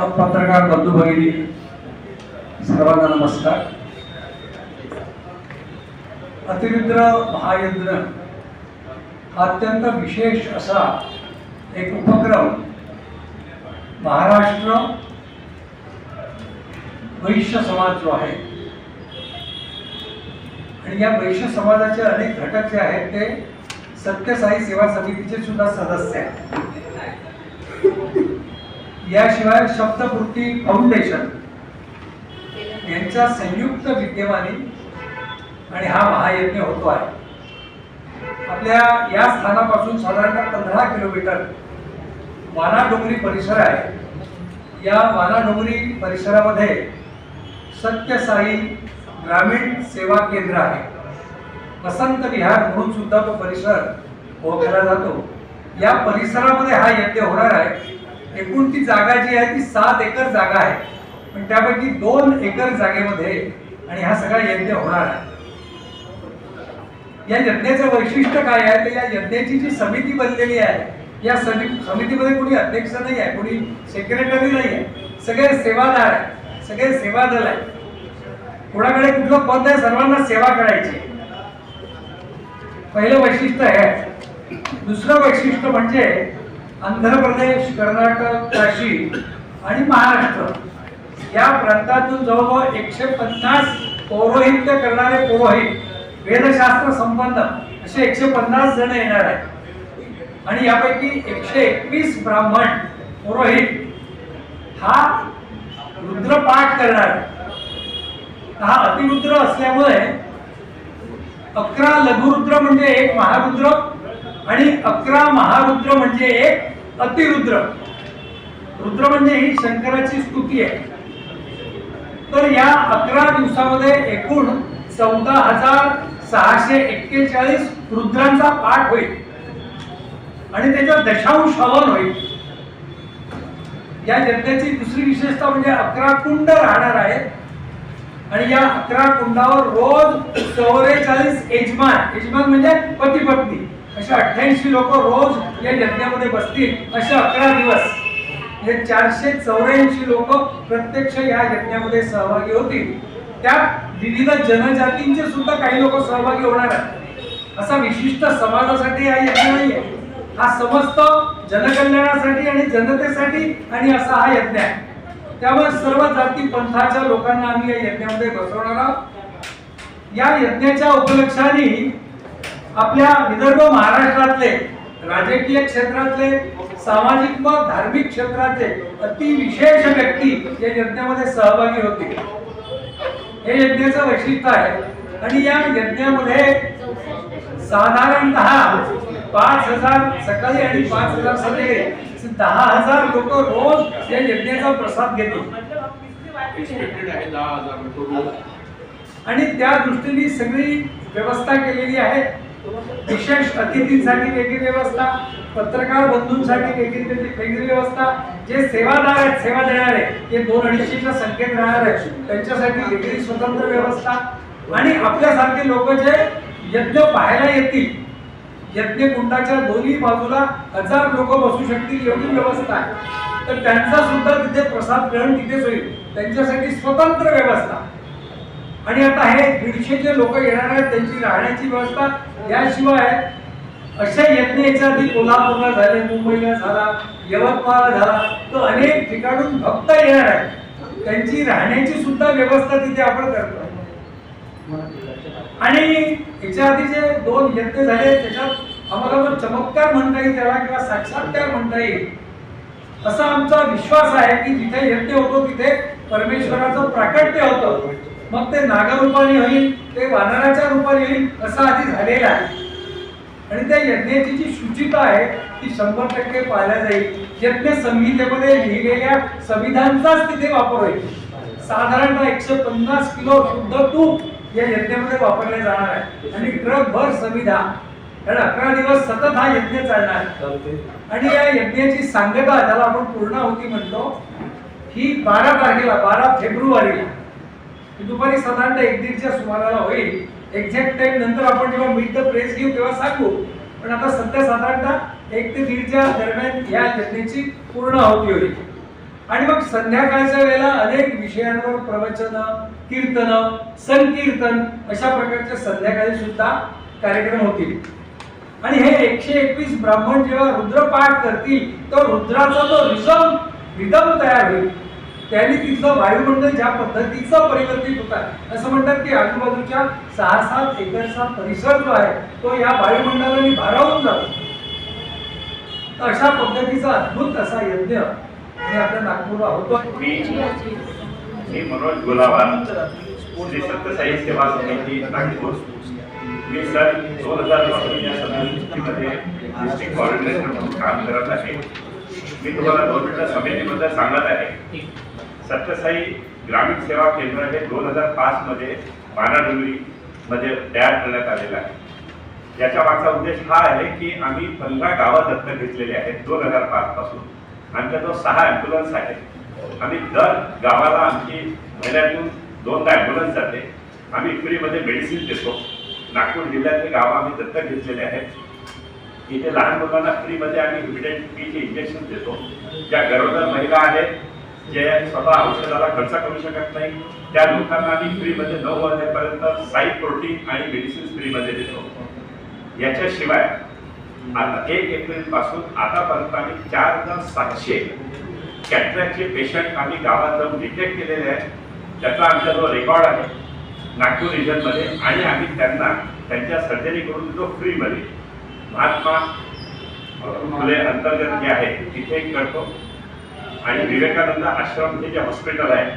पत्रकार बंधू भगिनी सर्वांना नमस्कार. अतिरुद्र महायज्ञ हा अत्यंत विशेष असा एक उपक्रम महाराष्ट्र वैश्य समाज जो आहे आणि या वैश्य समाजाचे अनेक घटक जे आहेत ते सत्यसाई सेवा समितीचे सुद्धा सदस्य आहेत. याशिवाय शब्दपूर्ती फाउंडेशन यांच्या संयुक्त विद्यमाने आणि हा महायज्ञ होतो आहे. आपल्या या स्थानापासून साधारणतः पंधरा किलोमीटर वानाडोंगरी परिसर आहे. या वानाडोंगरी परिसरामध्ये सत्यसाई ग्रामीण सेवा केंद्र आहे. वसंत विहार म्हणून सुद्धा तो परिसर ओळखला जातो. या परिसरामध्ये हा यज्ञ होणार आहे. एकूण ती जागा जी आहे ती सात एकर जागा आहे. पण त्यापैकी दोन एकर जागेमध्ये आणि हा सगळा यज्ञ होणार आहे. या यज्ञाचं वैशिष्ट्य काय आहे? तर या यज्ञाची जी समिती बनलेली आहे या समि समितीमध्ये कोणी अध्यक्ष नाही आहे कोणी सेक्रेटरी नाही आहे. सगळे सेवादार आहे सगळे सेवादल आहे कोणाकडे कुठलं पद आहे सर्वांना सेवा करायची. पहिलं वैशिष्ट्य आहे. दुसरं वैशिष्ट्य म्हणजे आंध्र प्रदेश कर्नाटक काशी आणि महाराष्ट्र या प्रांतातून जवळजवळ एकशे पन्नास पौरोहित्य करणारे पौरोहित वेदशास्त्र संपन्न असे एकशे पन्नास जण येणार आहेत आणि यापैकी एकशे एकवीस ब्राह्मण पुरोहित हा रुद्रपाठ करणार आहे. हा अतिरुद्र असल्यामुळे अकरा लघुरुद्र म्हणजे एक महारुद्र आणि अकरा महारुद्र म्हणजे एक अतिरुद्र. रुद्र म्हणजे ही शंकराची स्तुती आहे. तर या अकरा दिवसामध्ये एकूण चौदा हजार सहाशे एक्केचाळीस रुद्रांचा पाठ होईल. आणि त्याच्या दशांश हवन होईल. या यज्ञाची दुसरी विशेषता म्हणजे अकरा कुंड राहणार आहेत. आणि या अकरा कुंडावर रोज चौवेचाळीस यजमान यजमान म्हणजे पती पत्नी असे अठ्ठ्याऐंशी लोक रोज या यज्ञामध्ये बसतील असे अकरा दिवस. हे चारशे चौऱ्याऐंशी लोक प्रत्यक्ष या यज्ञामध्ये सहभागी होतील. त्यात विविध जनजातींचे सुद्धा काही लोक सहभागी होणार आहेत. असा विशिष्ट समाजासाठी हा यज्ञ नाही आहे हा समस्त जनकल्याणासाठी आणि जनतेसाठी आणि असा हा यज्ञ आहे. त्यामुळे सर्व जाती पंथाच्या लोकांना आम्ही या यज्ञामध्ये बसवणार आहोत. या यज्ञाच्या उपलक्षाने आपल्या विदर्भ महाराष्ट्रातले राजकीय क्षेत्रातले सामाजिक व धार्मिक क्षेत्रातले अतिविशेष व्यक्ती या यज्ञामध्ये सहभागी होते. हे यज्ञाचं वैशिष्ट्य आहे. आणि या यज्ञामध्ये साधारणत पाच हजार सकाळी आणि पाच हजार संध्याकाळी दहा हजार लोक रोज या यज्ञाचा प्रसाद घेतो आणि त्या दृष्टीने सगळी व्यवस्था केलेली आहे. विशेष अतिथींसाठी वेगळी व्यवस्था पत्रकार बंधूंसाठी वेगळी वेगळी व्यवस्था जे सेवादार आहेत सेवा देणारे ते दोन अडीचशेच्या संख्येत राहणार आहेत. त्यांच्यासाठी वेगळी स्वतंत्र व्यवस्था. आणि आपल्यासारखे लोक जे यज्ञ पाहायला येतील यज्ञ कुंडाच्या दोन्ही बाजूला हजार लोक बसू शकतील एवढी व्यवस्था आहे. तर त्यांचा सुद्धा तिथे प्रसाद ग्रहण तिथेच होईल. त्यांच्यासाठी स्वतंत्र व्यवस्था. आणि आता हे दीडशे जे लोक येणार आहेत त्यांची राहण्याची व्यवस्था याशिवाय अशा यज्ञेच्या आधी कोल्हापूरला झाले मुंबईला झाला यवतमाळला झाला तर अनेक ठिकाणून भक्त येणार आहेत. त्यांची राहण्याची सुद्धा व्यवस्था तिथे आपण करतो. आणि याच्या आधी जे दोन यज्ञ झाले त्याच्यात आम्हाला जो चमत्कार म्हणता येईल त्याला किंवा साक्षात्कार म्हणता येईल. असा आमचा विश्वास आहे की जिथे यज्ञ होतो तिथे परमेश्वराचं प्राकट्य होतं. मग ते नागरूपाने होईल ते वानराच्या रूपाने होईल असं आधी झालेलं आहे. आणि त्या यज्ञाची जी शुचिता आहे ती शंभर टक्के पाळल्या जाईल. यज्ञ संहितेमध्ये लिहिलेल्या संविधानचाच तिथे वापर होईल. साधारणतः एकशे पन्नास किलो शुद्ध तूप या यज्ञामध्ये वापरले जाणार आहे. आणि ट्रक भर संविधान. कारण अकरा दिवस सतत हा यज्ञ चालणार. आणि या यज्ञाची सांगता ज्याला आपण पूर्णाहुती म्हणतो ही बारा तारखेला बारा फेब्रुवारीला. ही दुपारी साधारणतः एक दीडच्या सुमाराला होईल. एक्झॅक्ट टाइम नंतर आपण जेव्हा मीट द प्रेस घेऊ तेव्हा सांगू. पण आता सध्या साधारणतः एक ते दीडच्या दरम्यान या यज्ञाची पूर्ण आहुती होईल. आणि मग संध्याकाळच्या वेळेला अनेक विषयांवर प्रवचन कीर्तन संकीर्तन अशा प्रकारचे संध्याकाळी सुद्धा कार्यक्रम होतील. आणि हे एकशे एकवीस ब्राह्मण जेव्हा रुद्रपाठ करतील तर रुद्राचा जो रिझम रिदम तयार होईल. त्यांनी तिथलं वायुमंडल ज्या पद्धतीचं परिवर्तित होता असं म्हणतात की आजूबाजूच्या सहा सात एकरचा परिसर जो आहे तो या वायुमंडळाने भारावून जातो. तर अशा पद्धतीचा अद्भुत असा यज्ञ हे आपल्या नागपूरला होतो. मी मनोज गुलाबा श्री सत्यसाई सेवा समिती नागपूर. मी सर दोन हजार या समितीमध्ये डिस्ट्रिक्ट कॉर्डिनेटर म्हणून काम करत आहे. मी तुम्हाला दोन मिनिटं समितीबद्दल सांगत आहे. सत्यसाई ग्रामीण सेवा केंद्र हे दोन हजार पाचमध्ये पानाडोंगरी मध्ये तयार करण्यात आलेलं आहे. याच्या मागचा उद्देश हा आहे की आम्ही पंधरा गावं दत्तक घेतलेले आहेत दोन हजार पाच पासून. आमच्या जो सहा ॲम्ब्युलन्स आहेत आम्ही दर गावाला आमची महिन्यातून दोनदा ॲम्ब्युलन्स जाते. आम्ही फ्रीमध्ये मेडिसिन देतो. नागपूर जिल्ह्यातले गावं आम्ही दत्तक घेतलेले आहेत. इथे लहान मुलांना फ्रीमध्ये आम्ही हिमिडेंट बीचे इंजेक्शन देतो. ज्या गरोदर महिला आहेत जे स्वतः औषधाला खर्च करू शकत नाही. त्या लोकांना आम्ही फ्रीमध्ये नऊ वाजेपर्यंत साई प्रोटीन आणि मेडिसिन फ्रीमध्ये देतो. याच्याशिवाय आता एक एप्रिलपासून आतापर्यंत आम्ही चार हजार सातशे कॅट्रॅकचे पेशंट आम्ही गावात जाऊन डिटेक्ट केलेले आहेत. त्याचा आमचा जो रेकॉर्ड आहे नागपूर रिजनमध्ये आणि आम्ही त्यांना त्यांच्या सर्जरी करून देतो फ्रीमध्ये महात्मा फुले अंतर्गत जे आहे तिथे करतो. आणि विवेकानंद आश्रम हे जे हॉस्पिटल आहे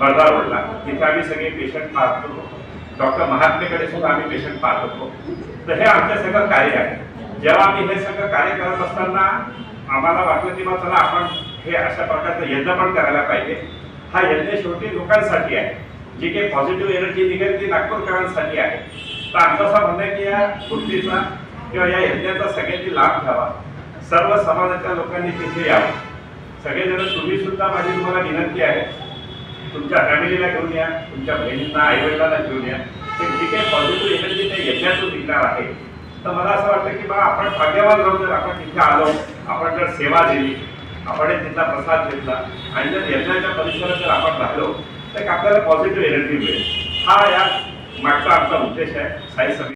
वर्धा रोडला तिथे आम्ही सगळे पेशंट पाहतो डॉक्टर महात्मेकडे सुद्धा आम्ही पेशंट पाहत होतो. तर हे आमचं सगळं कार्य आहे. जेव्हा आम्ही हे सगळं कार्य करत असताना आम्हाला वाटलं की बा चला आपण हे अशा प्रकारचं यज्ञ पण करायला पाहिजे. हा यज्ञ शेवटी लोकांसाठी आहे. जी काही पॉझिटिव्ह एनर्जी निघेल ती नागपूरकरांसाठी आहे. तर आमचं असं म्हणणं आहे की या गोष्टीचा किंवा या यज्ञाचा सगळ्यांनी लाभ घ्यावा. सर्व समाजाच्या लोकांनी तिथे यावं. सगळेजण तुम्ही सुद्धा माझी तुम्हाला विनंती आहे. तुमच्या फॅमिलीला घेऊन या तुमच्या बहिणींना आई वडिलांना घेऊन या. ते जी काही पॉझिटिव्ह एनर्जी त्या यज्ञातून निघणार आहे. तर मला असं वाटतं की बा आपण भाग्यवान राहू जर आपण तिथे आलो आपण जर सेवा दिली आपण तिथला प्रसाद घेतला आणि जर यज्ञाच्या परिसरात जर आपण राहिलो तर एक आपल्याला पॉझिटिव्ह एनर्जी मिळेल. हा या मागचा आमचा उद्देश आहे. साई